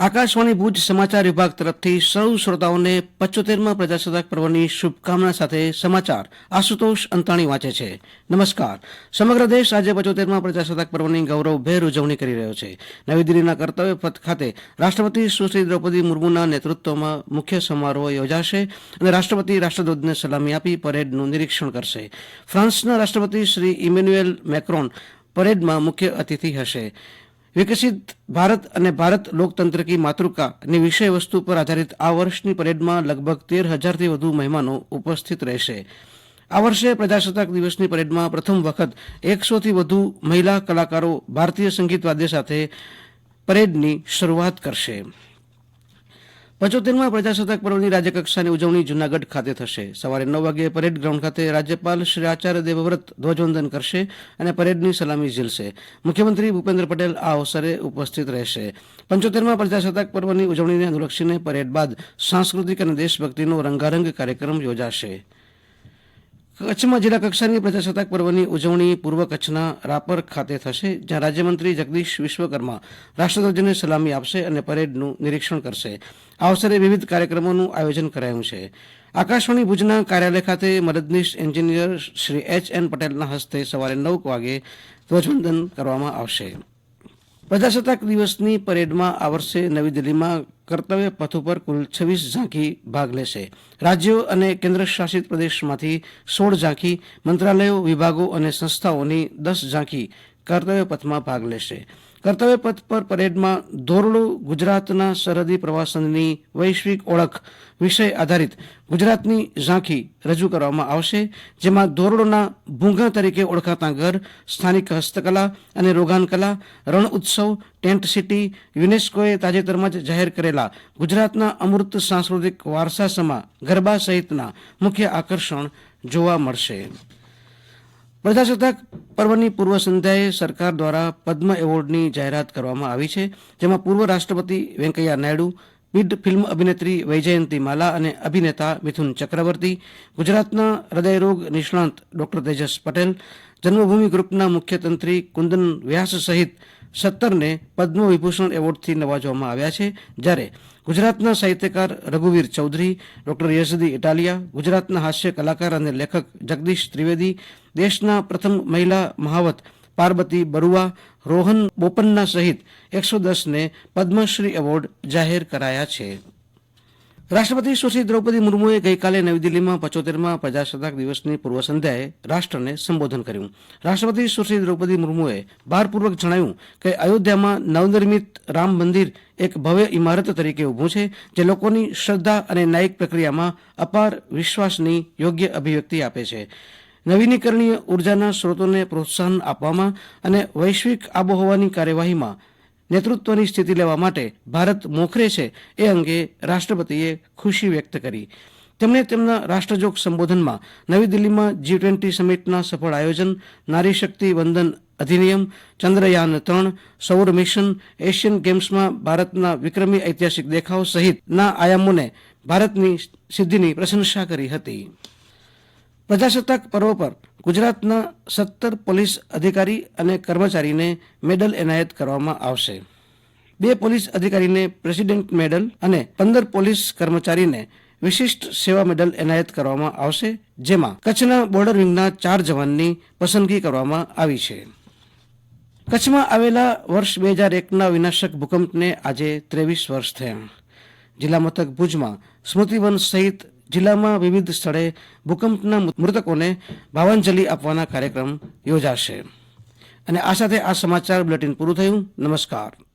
આકાશવાણી ભુજ સમાચાર વિભાગ તરફથી સૌ શ્રોતાઓને પચોતેરમાં પ્રજાસત્તાક પર્વની શુભકામના સાથે સમાચાર આશુતોષ અંતાણી વાંચે છે. નમસ્કાર. સમગ્ર દેશ આજે પચોતેરમાં પ્રજાસત્તાક પર્વની ગૌરવભેર ઉજવણી કરી રહ્યો છે. નવી દિલ્હીના કર્તવ્ય પથ ખાતે રાષ્ટ્રપતિ સુશ્રી દ્રૌપદી મુર્મુના નેતૃત્વમાં મુખ્ય સમારોહ યોજાશે અને રાષ્ટ્રપતિ રાષ્ટ્રધ્વજને સલામી આપી પરેડનું નિરીક્ષણ કરશે. ફ્રાન્સના રાષ્ટ્રપતિ શ્રી ઇમેન્યુએલ મેક્રોન પરેડમાં મુખ્ય અતિથિ હશે. વિકસિત ભારત અને ભારત લોકતંત્ર કી માતૃકાની વિષય વસ્તુ પર આધારિત આ વર્ષની પરેડમાં લગભગ તેર હજારથી વધુ મહેમાનો ઉપસ્થિત રહેશે. આ વર્ષે પ્રજાસત્તાક દિવસની પરેડમાં પ્રથમ વખત એકસોથી વધુ મહિલા કલાકારો ભારતીય સંગીત વાદ્ય સાથે પરેડની શરૂઆત કરશે. પચોતેરમાં પ્રજાસત્તાક પર્વની રાજ્યકક્ષાની ઉજવણી જૂનાગઢ ખાતે થશે. સવારે નવ વાગે પરેડ ગ્રાઉન્ડ ખાતે રાજ્યપાલ શ્રી આચાર્ય દેવવ્રત ધ્વજવંદન કરશે અને પરેડની સલામી ઝીલશે. મુખ્યમંત્રી ભૂપેન્દ્ર પટેલ આ અવસરે ઉપસ્થિત રહેશે. પંચોતેરમાં પ્રજાસત્તાક પર્વની ઉજવણીને અનુલક્ષીને પરેડ બાદ સાંસ્કૃતિક અને દેશભક્તિનો રંગારંગ કાર્યક્રમ યોજાશે. કચ્છમાં જિલ્લા કક્ષાની પ્રજાસત્તાક પર્વની ઉજવણી પૂર્વ કચ્છના રાપર ખાતે થશે, જ્યાં રાજ્યમંત્રી જગદીશ વિશ્વકર્મા રાષ્ટ્રધ્વજને સલામી આપશે અને પરેડનું નિરીક્ષણ કરશે. આ અવસરે વિવિધ કાર્યક્રમોનું આયોજન કરાયું છે. આકાશવાણી ભુજના કાર્યાલય ખાતે મદદનીશ એન્જિનિયર શ્રી એચ એન પટેલના હસ્તે સવારે નવ વાગે ધ્વજવંદન કરવામાં આવશે. પ્રજાસત્તાક દિવસની પરેડમાં આ વર્ષે નવી દિલ્હીમાં કર્તવ્ય પથ ઉપર કુલ છવ્વીસ ઝાંખી ભાગ લેશે. રાજ્યો અને કેન્દ્ર શાસિત પ્રદેશમાંથી સોળ ઝાંખી મંત્રાલયો, વિભાગો અને સંસ્થાઓની દસ ઝાંખી કર્તવ્ય પથમાં ભાગ લેશે. કર્તવ્ય પથ પર પરેડમાં ધોરડો ગુજરાતના સરહદી પ્રવાસનની વૈશ્વિક ઓળખ વિષય આધારિત ગુજરાતની ઝાંખી રજૂ કરવામાં આવશે, જેમાં ધોરડોના ભૂંગા તરીકે ઓળખાતા ઘર, સ્થાનિક હસ્તકલા અને રોગાનકલા, રણ ઉત્સવ, ટેન્ટ સિટી, યુનેસ્કોએ તાજેતરમાં જ જાહેર કરેલા ગુજરાતના અમૃત સાંસ્કૃતિક વારસા સમા ગરબા સહિતના મુખ્ય આકર્ષણ જોવા મળશે. પ્રજાસત્તાક પર્વની પૂર્વ સંધ્યાએ સરકાર દ્વારા પદ્મ એવોર્ડની જાહેરાત કરવામાં આવી છે, જેમાં પૂર્વ રાષ્ટ્રપતિ વેંકૈયા નાયડુ પીઢ ફિલ્મ અભિનેત્રી વૈજયંતી માલા અને અભિનેતા મિથુન ચક્રવર્તી, ગુજરાતના હૃદયરોગ નિષ્ણાંત ડોક્ટર તેજસ પટેલ, જન્મભૂમિ ગ્રુપના મુખ્યતંત્રી કુંદન વ્યાસ સહિત સત્તરને પદ્મ વિભૂષણ એવોર્ડથી નવાજવામાં આવ્યા છે, જ્યારે ગુજરાતના સાહિત્યકાર રઘુવીર ચૌધરી, ડોક્ટર યઝદી ઇટાલિયા, ગુજરાતના હાસ્ય કલાકાર અને લેખક જગદીશ ત્રિવેદી, દેશના પ્રથમ મહિલા મહાવત પાર્વતી બરુઆ, રોહન બોપન્ના સહિત એકસો દસને પદ્મશ્રી એવોર્ડ જાહેર કરાયા છે. રાષ્ટ્રપતિ સુશ્રી દ્રૌપદી મુર્મુએ ગઈકાલે નવી દિલ્હીમાં પચોતેરમાં પ્રજાસત્તાક દિવસની પૂર્વ સંધ્યાએ રાષ્ટ્રને સંબોધન કર્યું. રાષ્ટ્રપતિ સુશ્રી દ્રૌપદી મુર્મુએ ભારપૂર્વક જણાવ્યું કે અયોધ્યામાં નવનિર્મિત રામ મંદિર એક ભવ્ય ઇમારત તરીકે ઊભું છે, જે લોકોની શ્રદ્ધા અને ન્યાયિક પ્રક્રિયામાં અપાર વિશ્વાસની યોગ્ય અભિવ્યક્તિ આપે છે. નવીનીકરણીય ઉર્જાના સ્ત્રોતોને પ્રોત્સાહન આપવામાં અને વૈશ્વિક આબોહવાની કાર્યવાહીમાં નેતૃત્વની સ્થિતિ લેવા માટે ભારત મોખરે છે એ અંગે રાષ્ટ્રપતિએ ખુશી વ્યક્ત કરી. તેમણે તેમના રાષ્ટ્રજોગ સંબોધનમાં નવી દિલ્હીમાં જી ટ્વેન્ટી સમિટના સફળ આયોજન, નારી શક્તિ વંદન અધિનિયમ, ચંદ્રયાન ત્રણ, સૌર મિશન, એશિયન ગેમ્સમાં ભારતના વિક્રમી ઐતિહાસિક દેખાવ સહિતના આયામોને ભારતની સિદ્ધિની પ્રશંસા કરી હતી. પ્રજાસત્તાક પર્વ પર ગુજરાતના સત્તર પોલીસ અધિકારી અને કર્મચારીને મેડલ એનાયત કરવામાં આવશે. બે પોલીસ અધિકારીને પ્રેસિડેન્ટ મેડલ અને પંદર પોલીસ કર્મચારીને વિશિષ્ટ સેવા મેડલ એનાયત કરવામાં આવશે, જેમાં કચ્છના બોર્ડર વિંગના ચાર જવાનની પસંદગી કરવામાં આવી છે. કચ્છમાં આવેલા વર્ષ બે હજાર એકના વિનાશક ભૂકંપને આજે ત્રેવીસ વર્ષ થયા. જિલ્લા મથક ભુજમાં સ્મૃતિવન સહિત જિલ્લામાં વિવિધ સ્થળે ભૂકંપના મૃતકોને ભાવાંજલિ આપવાના કાર્યક્રમ યોજાશે. અને આ સાથે આ સમાચાર બુલેટિન પૂરું થયું. નમસ્કાર.